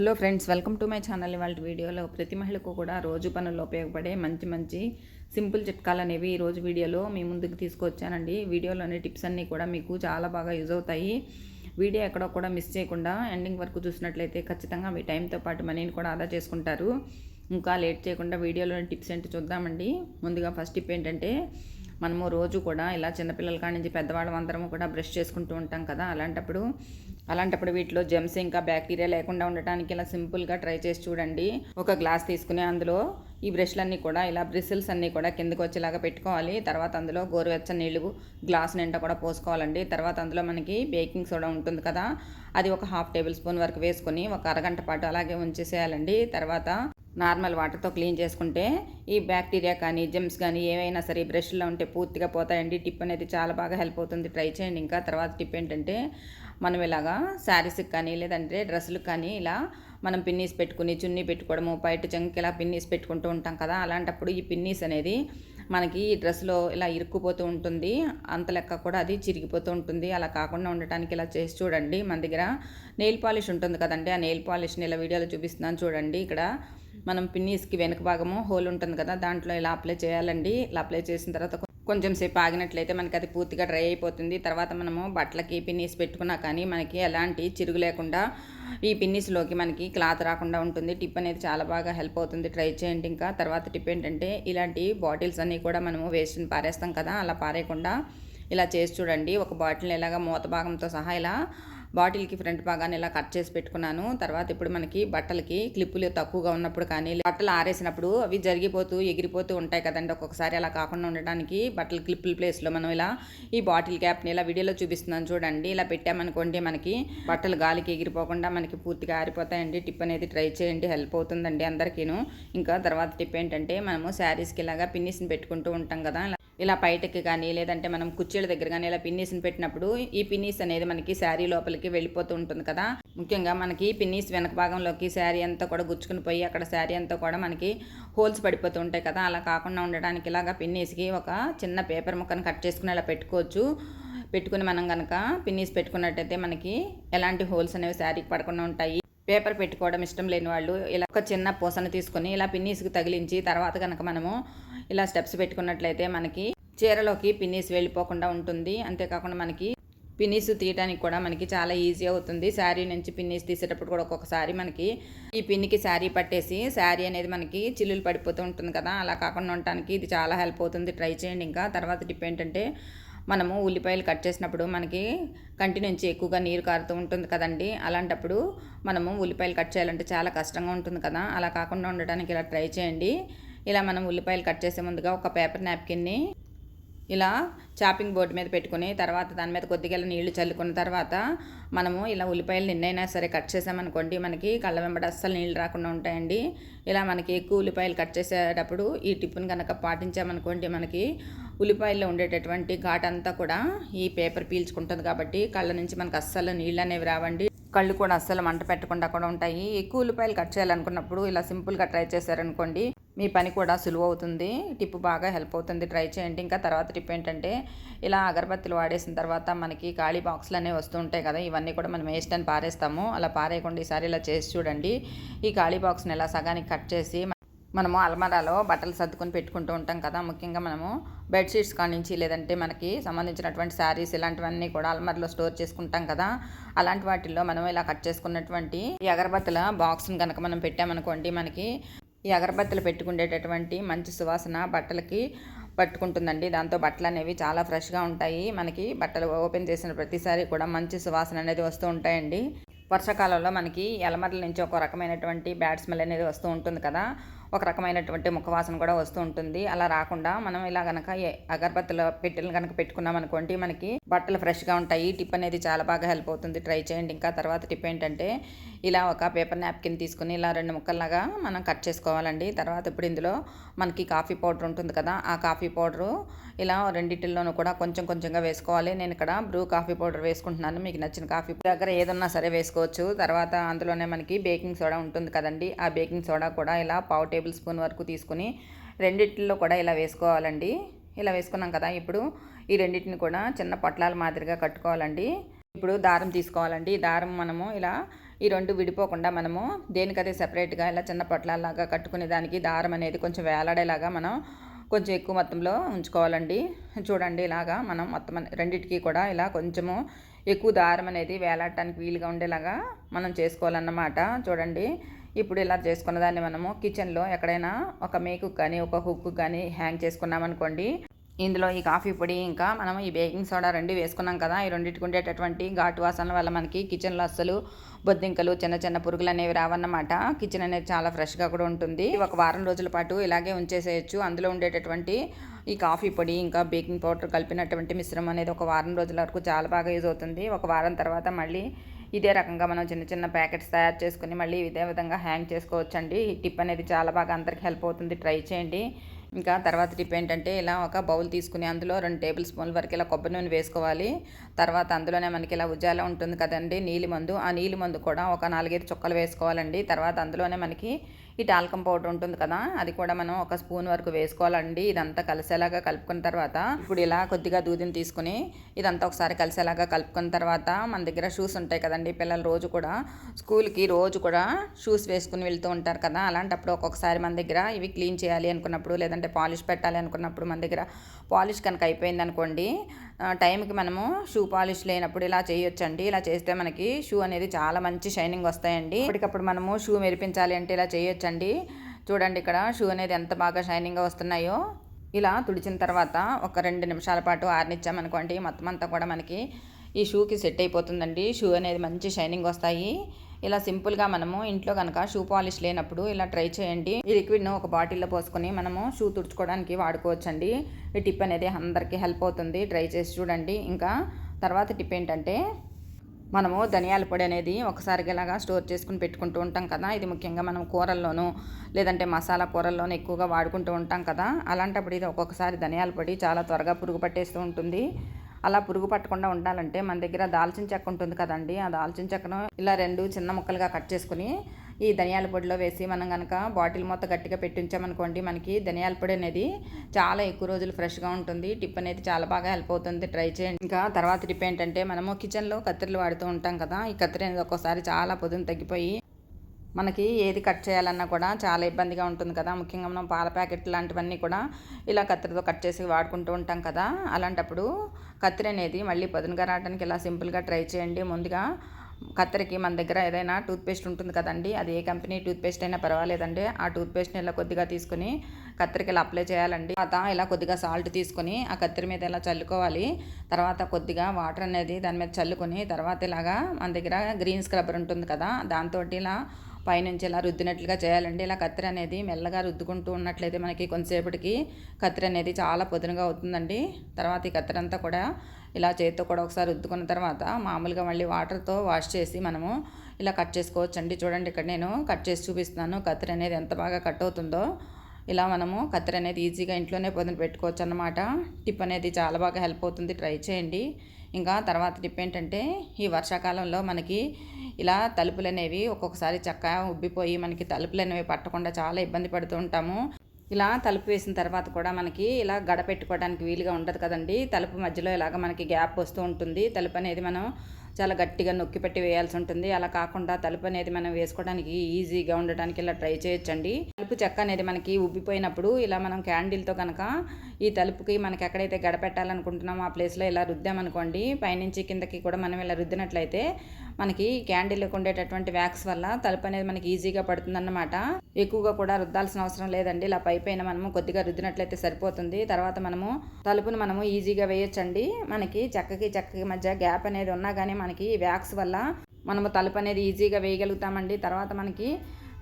Hello friends welcome to my channel. ఇవాళ వీడియోలో ప్రతి మహిళకు కూడా రోజు పనుల్లో ఉపయోగపడే మంచి మంచి సింపుల్ చిట్కాలు అనేవి ఈరోజు రోజు వీడియోలో మీ ముందుకు తీసుకొచ్చానండి. వీడియోలోని టిప్స్ అన్నీ కూడా మీకు చాలా బాగా యూజ్ అవుతాయి. వీడియో ఎక్కడో కూడా మిస్ చేయకుండా ఎండింగ్ వరకు చూసినట్లయితే ఖచ్చితంగా మీ టైంతో పాటు మనీని కూడా ఆదా చేసుకుంటారు. ఇంకా లేట్ చేయకుండా వీడియోలోని టిప్స్ ఏంటో చూద్దామండి. ముందుగా ఫస్ట్ టిప్ ఏంటంటే మనము రోజు కూడా ఇలా చిన్నపిల్లల కాడి నుంచి పెద్దవాళ్ళం అందరము కూడా బ్రష్ చేసుకుంటూ ఉంటాం కదా అలాంటప్పుడు అలాంటప్పుడు వీటిలో జెమ్స్ ఇంకా బ్యాక్టీరియా లేకుండా ఉండటానికి ఇలా సింపుల్గా ట్రై చేసి చూడండి. ఒక గ్లాస్ తీసుకుని అందులో ఈ బ్రష్లన్నీ కూడా ఇలా బ్రిసిల్స్ అన్నీ కూడా కిందకు వచ్చేలాగా పెట్టుకోవాలి. తర్వాత అందులో గోరువెచ్చని నీళ్ళు గ్లాస్ నిండా కూడా పోసుకోవాలండి. తర్వాత అందులో మనకి బేకింగ్ సోడా ఉంటుంది కదా అది ఒక హాఫ్ టేబుల్ స్పూన్ వరకు వేసుకొని ఒక అరగంట పాటు అలాగే ఉంచేసేయాలండి. తర్వాత నార్మల్ వాటర్తో క్లీన్ చేసుకుంటే ఈ బ్యాక్టీరియా కానీ జెమ్స్ కానీ ఏవైనా సరే బ్రష్లో ఉంటే పూర్తిగా పోతాయండి. టిప్ అనేది చాలా బాగా హెల్ప్ అవుతుంది. ట్రై చేయండి. ఇంకా తర్వాత టిప్ ఏంటంటే మనం ఇలాగా శారీస్కి కానీ లేదంటే డ్రెస్సులకు కానీ ఇలా మనం పిన్నీస్ పెట్టుకుని చున్నీ పెట్టుకోవడము బయట జంక్ ఇలా పిన్నీస్ పెట్టుకుంటూ ఉంటాం కదా అలాంటప్పుడు ఈ పిన్నీస్ అనేది మనకి ఈ డ్రెస్లో ఇలా ఇరుక్కుపోతూ ఉంటుంది. అంత లెక్క కూడా అది చిరిగిపోతూ ఉంటుంది. అలా కాకుండా ఉండటానికి ఇలా చేసి చూడండి. మన దగ్గర నెయిల్ పాలిష్ ఉంటుంది కదండి. ఆ నెయిల్ పాలిష్ని ఇలా వీడియోలో చూపిస్తున్నాను చూడండి. ఇక్కడ మనం పిన్నీస్కి వెనుక భాగము హోల్ ఉంటుంది కదా దాంట్లో ఇలా అప్లై చేయాలండి. ఇలా అప్లై చేసిన తర్వాత కొంచెం సేపు ఆగినట్లయితే మనకి అది పూర్తిగా డ్రై అయిపోతుంది. తర్వాత మనము బట్టలకి పిన్నీస్ పెట్టుకున్నా కానీ మనకి ఎలాంటి చిరుగు లేకుండా ఈ పిన్నీస్లోకి మనకి క్లాత్ రాకుండా ఉంటుంది. టిప్ అనేది చాలా బాగా హెల్ప్ అవుతుంది. ట్రై చేయండి ఇంకా. తర్వాత టిప్ ఏంటంటే ఇలాంటి బాటిల్స్ అన్నీ కూడా మనము వేస్ట్ని పారేస్తాం కదా అలా పారేయకుండా ఇలా చేసి చూడండి. ఒక బాటిల్ని ఇలాగా మూత భాగంతో సహా ఇలా బాటిల్కి ఫ్రంట్ భాగాన్ని ఇలా కట్ చేసి పెట్టుకున్నాను. తర్వాత ఇప్పుడు మనకి బట్టలకి క్లిప్పులు తక్కువగా ఉన్నప్పుడు కానీ బట్టలు ఆరేసినప్పుడు అవి జరిగిపోతూ ఎగిరిపోతూ ఉంటాయి కదండి. ఒక్కొక్కసారి అలా కాకుండా ఉండడానికి బట్టలు క్లిప్పుల ప్లేస్లో మనం ఇలా ఈ బాటిల్ క్యాప్ని ఇలా వీడియోలో చూపిస్తున్నాను చూడండి. ఇలా పెట్టామనుకోండి మనకి బట్టలు గాలికి ఎగిరిపోకుండా మనకి పూర్తిగా ఆరిపోతాయండి. టిప్ అనేది ట్రై చేయండి హెల్ప్ అవుతుందండి అందరికీను. ఇంకా తర్వాత టిప్ ఏంటంటే మనము శారీస్కి ఇలాగా పిన్నిస్ని పెట్టుకుంటూ ఉంటాం కదా. ఇలా బయటకి కానీ లేదంటే మనం కుర్చీల దగ్గర కానీ ఇలా పిన్నీస్ని పెట్టినప్పుడు ఈ పిన్నీస్ అనేది మనకి శారీ లోపలికి వెళ్ళిపోతూ ఉంటుంది కదా. ముఖ్యంగా మనకి పిన్నీస్ వెనక భాగంలోకి శారీ అంతా కూడా గుచ్చుకుని పోయి అక్కడ శారీ అంతా కూడా మనకి హోల్స్ పడిపోతూ ఉంటాయి కదా. అలా కాకుండా ఉండడానికి ఇలాగా పిన్నీస్కి ఒక చిన్న పేపర్ ముక్కను కట్ చేసుకుని ఇలా పెట్టుకోవచ్చు. పెట్టుకుని మనం కనుక పిన్నీస్ పెట్టుకున్నట్టయితే మనకి ఎలాంటి హోల్స్ అనేవి శారీకి పడకుండా ఉంటాయి. పేపర్ పెట్టుకోవడం ఇష్టం లేని వాళ్ళు ఇలా ఒక చిన్న పూసను తీసుకొని ఇలా పిన్నీస్కి తగిలించి తర్వాత కనుక మనము ఇలా స్టెప్స్ పెట్టుకున్నట్లయితే మనకి చీరలోకి పిన్నీస్ వెళ్ళిపోకుండా ఉంటుంది. అంతేకాకుండా మనకి పిన్నీస్ తీయడానికి కూడా మనకి చాలా ఈజీ అవుతుంది. శారీ నుంచి పిన్నీస్ తీసేటప్పుడు కూడా ఒక్కొక్కసారి మనకి ఈ పిన్నికి శారీ పట్టేసి శారీ అనేది మనకి చిల్లులు పడిపోతూ ఉంటుంది కదా. అలా కాకుండా ఉండటానికి ఇది చాలా హెల్ప్ అవుతుంది. ట్రై చేయండి ఇంకా. తర్వాత టిప్ ఏంటంటే మనము ఉల్లిపాయలు కట్ చేసినప్పుడు మనకి కంటి నుంచి ఎక్కువగా నీరు కారుతూ ఉంటుంది కదండి. అలాంటప్పుడు మనము ఉల్లిపాయలు కట్ చేయాలంటే చాలా కష్టంగా ఉంటుంది కదా. అలా కాకుండా ఉండడానికి ఇలా ట్రై చేయండి. ఇలా మనం ఉల్లిపాయలు కట్ చేసే ముందుగా ఒక పేపర్ నాప్కిన్ని ఇలా చాపింగ్ బోర్డు మీద పెట్టుకుని తర్వాత దాని మీద కొద్దిగా నీళ్ళు చల్లుకున్న తర్వాత మనము ఇలా ఉల్లిపాయలు నిన్నైనా సరే కట్ చేసామనుకోండి మనకి కళ్ళ వెంబడి అస్సలు నీళ్ళు రాకుండా ఉంటాయండి. ఇలా మనకి ఎక్కువ ఉల్లిపాయలు కట్ చేసేటప్పుడు ఈ టిప్పుని కనుక పాటించామనుకోండి మనకి ఉల్లిపాయల్లో ఉండేటటువంటి ఘాట్ అంతా కూడా ఈ పేపర్ పీల్చుకుంటుంది కాబట్టి కళ్ళ నుంచి మనకు అస్సలు నీళ్ళు అనేవి రావండి. కళ్ళు కూడా అస్సలు మంట పెట్టకుండా కూడా ఉంటాయి. ఎక్కువ ఉల్లిపాయలు కట్ చేయాలనుకున్నప్పుడు ఇలా సింపుల్గా ట్రై చేశారనుకోండి మీ పని కూడా సులువు అవుతుంది. టిప్ బాగా హెల్ప్ అవుతుంది. ట్రై చేయండి. ఇంకా తర్వాత టిప్ ఏంటంటే ఇలా అగరబత్తులు వాడేసిన తర్వాత మనకి ఖాళీ బాక్సులు అనేవి వస్తూ ఉంటాయి కదా ఇవన్నీ కూడా మనం వేస్ట్ అని పారేస్తాము. అలా పారేయకుండా ఈసారి ఇలా చేసి చూడండి. ఈ ఖాళీ బాక్స్ని ఇలా సగానికి కట్ చేసి మనము అల్మరాలో బట్టలు సర్దుకొని పెట్టుకుంటూ ఉంటాం కదా ముఖ్యంగా మనము బెడ్షీట్స్ కానించి లేదంటే మనకి సంబంధించినటువంటి శారీస్ ఇలాంటివన్నీ కూడా అల్మరలో స్టోర్ చేసుకుంటాం కదా అలాంటి వాటిల్లో మనం ఇలా కట్ చేసుకున్నటువంటి ఈ అగరబత్తుల బాక్స్ని కనుక మనం పెట్టామనుకోండి మనకి ఈ అగరబత్తులు పెట్టుకునేటటువంటి మంచి సువాసన బట్టలకి పట్టుకుంటుందండి. దాంతో బట్టలు అనేవి చాలా ఫ్రెష్గా ఉంటాయి. మనకి బట్టలు ఓపెన్ చేసిన ప్రతిసారి కూడా మంచి సువాసన అనేది వస్తూ ఉంటాయండి. వర్షాకాలంలో మనకి ఎలమర్ల నుంచి ఒక రకమైనటువంటి బ్యాడ్ స్మెల్ అనేది వస్తూ ఉంటుంది కదా. ఒక రకమైనటువంటి ముఖవాసన కూడా వస్తూ ఉంటుంది. అలా రాకుండా మనం ఇలా కనుక అగరబత్తుల పెట్టెలు కనుక పెట్టుకున్నాం అనుకోండి మనకి బట్టలు ఫ్రెష్గా ఉంటాయి. టిప్ అనేది చాలా బాగా హెల్ప్ అవుతుంది. ట్రై చేయండి. ఇంకా తర్వాత టిప్ ఏంటంటే ఇలా ఒక పేపర్ నాప్కిన్ తీసుకుని ఇలా రెండు ముక్కల్లాగా మనం కట్ చేసుకోవాలండి. తర్వాత ఇప్పుడు ఇందులో మనకి కాఫీ పౌడర్ ఉంటుంది కదా ఆ కాఫీ పౌడరు ఇలా రెండింటిల్లోనూ కూడా కొంచెం కొంచెంగా వేసుకోవాలి. నేను ఇక్కడ బ్రూ కాఫీ పౌడర్ వేసుకుంటున్నాను. మీకు నచ్చిన కాఫీ దగ్గర ఏదన్నా సరే వేసుకోవచ్చు. తర్వాత అందులోనే మనకి బేకింగ్ సోడా ఉంటుంది కదండి ఆ బేకింగ్ సోడా కూడా ఇలా పావు టేబుల్ స్పూన్ వరకు తీసుకుని రెండింటిలో కూడా ఇలా వేసుకోవాలండి. ఇలా వేసుకున్నాం కదా ఇప్పుడు ఈ రెండింటిని కూడా చిన్న పొట్లాల మాదిరిగా కట్టుకోవాలండి. ఇప్పుడు దారం తీసుకోవాలండి. దారం మనము ఇలా ఈ రెండు విడిపోకుండా మనము దేనికదే సెపరేట్గా ఇలా చిన్న పొట్లాలాగా కట్టుకునే దానికి దారం అనేది కొంచెం వేలాడేలాగా మనం కొంచెం ఎక్కువ మొత్తంలో ఉంచుకోవాలండి. చూడండి ఇలాగా మనం మొత్తం రెండింటికి కూడా ఇలా కొంచెము ఎక్కువ దారం అనేది వేలాడటానికి వీలుగా ఉండేలాగా మనం చేసుకోవాలన్నమాట. చూడండి ఇప్పుడు ఇలా చేసుకున్న దాన్ని మనము కిచెన్లో ఎక్కడైనా ఒక మేకు కానీ ఒక హుక్ కానీ హ్యాంగ్ చేసుకున్నామనుకోండి ఇందులో ఈ కాఫీ పొడి ఇంకా మనం ఈ బేకింగ్ సోడా రెండు వేసుకున్నాం కదా ఈ రెండింటికి ఉండేటటువంటి ఘాటు వాసనల వల్ల మనకి కిచెన్లో అస్సలు బొద్దింకలు చిన్న చిన్న పురుగులు అనేవి రావన్నమాట. కిచెన్ అనేది చాలా ఫ్రెష్గా కూడా ఉంటుంది. ఒక వారం రోజుల పాటు ఇలాగే ఉంచేసేయచ్చు. అందులో ఉండేటటువంటి ఈ కాఫీ పొడి ఇంకా బేకింగ్ పౌడర్ కలిపినటువంటి మిశ్రమం అనేది ఒక వారం రోజుల వరకు చాలా బాగా యూజ్ అవుతుంది. ఒక వారం తర్వాత మళ్ళీ ఇదే రకంగా మనం చిన్న చిన్న ప్యాకెట్స్ తయారు చేసుకుని మళ్ళీ ఇదే విధంగా హ్యాంగ్ చేసుకోవచ్చండి. ఈ టిప్ అనేది చాలా బాగా అందరికి హెల్ప్ అవుతుంది. ట్రై చేయండి. ఇంకా తర్వాత టిప్ ఏంటంటే ఇలా ఒక బౌల్ తీసుకుని అందులో రెండు టేబుల్ స్పూన్ల వరకు ఇలా కొబ్బరి నూనె వేసుకోవాలి. తర్వాత అందులోనే మనకి ఇలా ఉజ్జాల ఉంటుంది కదండి నీలి మందు. ఆ నీలి మందు కూడా ఒక నాలుగైదు చుక్కలు వేసుకోవాలండి. తర్వాత అందులోనే మనకి ఈ టాల్కం పౌడర్ ఉంటుంది కదా అది కూడా మనం ఒక స్పూన్ వరకు వేసుకోవాలండి. ఇదంతా కలిసేలాగా కలుపుకున్న తర్వాత ఇప్పుడు ఇలా కొద్దిగా దూదిని తీసుకుని ఇదంతా ఒకసారి కలిసేలాగా కలుపుకున్న తర్వాత మన దగ్గర షూస్ ఉంటాయి కదండి పిల్లలు రోజు కూడా స్కూల్కి రోజు కూడా షూస్ వేసుకుని వెళ్తూ ఉంటారు కదా అలాంటప్పుడు ఒక్కొక్కసారి మన దగ్గర ఇవి క్లీన్ చేయాలి అనుకున్నప్పుడు లేదంటే పాలిష్ పెట్టాలి అనుకున్నప్పుడు మన దగ్గర పాలిష్ కనుక అయిపోయింది అనుకోండి టైంకి మనము షూ పాలిష్ లేనప్పుడు ఇలా చేయొచ్చండి. ఇలా చేస్తే మనకి షూ అనేది చాలా మంచి షైనింగ్ వస్తాయండి. ఇప్పటికప్పుడు మనము షూ మెరిపించాలి అంటే ఇలా చేయొచ్చండి. చూడండి ఇక్కడ షూ అనేది ఎంత బాగా షైనింగ్గా వస్తున్నాయో. ఇలా తుడిచిన తర్వాత ఒక రెండు నిమిషాల పాటు ఆరనిచ్చామనుకోండి మొత్తం అంతా కూడా మనకి ఈ షూకి సెట్ అయిపోతుందండి. షూ అనేది మంచి షైనింగ్ వస్తాయి. ఇలా సింపుల్గా మనము ఇంట్లో కనుక షూ పాలిష్ లేనప్పుడు ఇలా ట్రై చేయండి. ఈ లిక్విడ్ను ఒక బాటిల్లో పోసుకొని మనము షూ తుడుచుకోవడానికి వాడుకోవచ్చండి. ఈ టిప్ అనేది అందరికీ హెల్ప్ అవుతుంది. ట్రై చేసి చూడండి. ఇంకా తర్వాత టిప్ ఏంటంటే మనము ధనియాల పొడి అనేది ఒకసారిగా ఇలాగా స్టోర్ చేసుకుని పెట్టుకుంటూ ఉంటాం కదా. ఇది ముఖ్యంగా మనం కూరల్లోనూ లేదంటే మసాలా కూరల్లోనూ ఎక్కువగా వాడుకుంటూ ఉంటాం కదా. అలాంటప్పుడు ఇది ఒక్కొక్కసారి ధనియాల పొడి చాలా త్వరగా పురుగు పట్టేస్తూ ఉంటుంది. అలా పురుగు పట్టకుండా ఉండాలంటే మన దగ్గర దాల్చిన చెక్క ఉంటుంది కదండి. ఆ దాల్చిన చెక్కను ఇలా రెండు చిన్న ముక్కలుగా కట్ చేసుకుని ఈ ధనియాల పొడిలో వేసి మనం కనుక బాటిల్ మొత్తం గట్టిగా పెట్టించామనుకోండి మనకి ధనియాల పొడి అనేది చాలా ఎక్కువ రోజులు ఫ్రెష్గా ఉంటుంది. టిప్ అనేది చాలా బాగా హెల్ప్ అవుతుంది. ట్రై చేయండి. ఇంకా తర్వాత టిప్ ఏంటంటే మనము కిచెన్లో కత్తిరలు వాడుతూ ఉంటాం కదా ఈ కత్తిరి అనేది ఒక్కోసారి చాలా పొదును తగ్గిపోయి మనకి ఏది కట్ చేయాలన్నా కూడా చాలా ఇబ్బందిగా ఉంటుంది కదా. ముఖ్యంగా మనం పాల ప్యాకెట్ లాంటివన్నీ కూడా ఇలా కత్తిరితో కట్ చేసి వాడుకుంటూ ఉంటాం కదా. అలాంటప్పుడు కత్తిరి అనేది మళ్ళీ పదునుగా రావడానికి ఇలా సింపుల్గా ట్రై చేయండి. ముందుగా కత్తెరకి మన దగ్గర ఏదైనా టూత్పేస్ట్ ఉంటుంది కదండి. అది ఏ కంపెనీ టూత్పేస్ట్ అయినా పర్వాలేదండి. ఆ టూత్పేస్ట్ని ఇలా కొద్దిగా తీసుకుని కత్తెరకి ఇలా అప్లై చేయాలండి. తర్వాత ఇలా కొద్దిగా సాల్ట్ తీసుకొని ఆ కత్తెర మీద ఇలా చల్లుకోవాలి. తర్వాత కొద్దిగా వాటర్ అనేది దాని మీద చల్లుకొని తర్వాత ఇలాగా మన దగ్గర గ్రీన్ స్క్రబ్బర్ ఉంటుంది కదా. దాంతో ఇలా పైనుంచి ఇలా రుద్దినట్లుగా చేయాలండి. ఇలా కత్తిర అనేది మెల్లగా రుద్దుకుంటూ ఉన్నట్లయితే మనకి కొంతసేపటికి కత్తిర అనేది చాలా పొదునుగా అవుతుందండి. తర్వాత ఈ కత్తిర అంతా కూడా ఇలా చేతితో కూడా ఒకసారి రుద్దుకున్న తర్వాత మామూలుగా మళ్ళీ వాటర్తో వాష్ చేసి మనము ఇలా కట్ చేసుకోవచ్చండి. చూడండి ఇక్కడ నేను కట్ చేసి చూపిస్తున్నాను కత్తిర అనేది ఎంత బాగా కట్ అవుతుందో. ఇలా మనము కత్తిర అనేది ఈజీగా ఇంట్లోనే పొద్దున పెట్టుకోవచ్చు అన్నమాట టిప్ అనేది చాలా బాగా హెల్ప్ అవుతుంది. ట్రై చేయండి. ఇంకా తర్వాత టిప్ ఏంటంటే ఈ వర్షాకాలంలో మనకి ఇలా తలుపులు అనేవి ఒక్కొక్కసారి చక్కగా ఉబ్బిపోయి మనకి తలుపులు అనేవి పట్టకుండా చాలా ఇబ్బంది పడుతూ ఉంటాము. ఇలా తలుపు వేసిన తర్వాత కూడా మనకి ఇలా గడ పెట్టుకోవడానికి వీలుగా ఉండదు కదండి. తలుపు మధ్యలో ఇలాగ మనకి గ్యాప్ వస్తూ ఉంటుంది. తలుపు అనేది మనం చాలా గట్టిగా నొక్కి పెట్టి వేయాల్సి ఉంటుంది. అలా కాకుండా తలుపు అనేది మనం వేసుకోవడానికి ఈజీగా ఉండటానికి ఇలా ట్రై చేయొచ్చండి. తలుపు చెక్క అనేది మనకి ఉబ్బిపోయినప్పుడు ఇలా మనం క్యాండిల్తో కనుక ఈ తలుపుకి మనకి ఎక్కడైతే గడపెట్టాలనుకుంటున్నామో ఆ ప్లేస్లో ఇలా రుద్దామనుకోండి పైనుంచి కిందకి కూడా మనం ఇలా రుద్దినట్లయితే మనకి క్యాండిల్కి ఉండేటటువంటి వ్యాక్స్ వల్ల తలుపు అనేది మనకి ఈజీగా పడుతుందన్నమాట. ఎక్కువగా కూడా రుద్దాల్సిన అవసరం లేదండి. ఇలా పై పైన మనము కొద్దిగా రుద్దినట్లయితే సరిపోతుంది. తర్వాత మనము తలుపును మనము ఈజీగా వేయొచ్చండి. మనకి చెక్కకి చెక్కకి మధ్య గ్యాప్ అనేది ఉన్నా కానీ మనకి వ్యాక్స్ వల్ల మనము తలుపు అనేది ఈజీగా వేయగలుగుతామండి. తర్వాత మనకి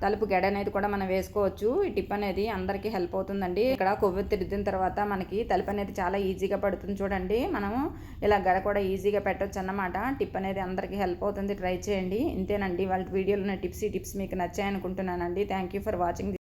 తలుపు గెడ అనేది కూడా మనం వేసుకోవచ్చు. ఈ టిప్ అనేది అందరికీ హెల్ప్ అవుతుందండి. ఇక్కడ కొవ్వు తిరిగిన తర్వాత మనకి తలుపు అనేది చాలా ఈజీగా పడుతుంది చూడండి. మనము ఇలా గడ కూడా ఈజీగా పెట్టవచ్చు అన్నమాట. టిప్ అనేది అందరికీ హెల్ప్ అవుతుంది. ట్రై చేయండి. ఇంతేనండి. వాళ్ళ వీడియోలో టిప్స్ ఈ టిప్స్ మీకు నచ్చాయనుకుంటున్నానండి. Thank you for watching.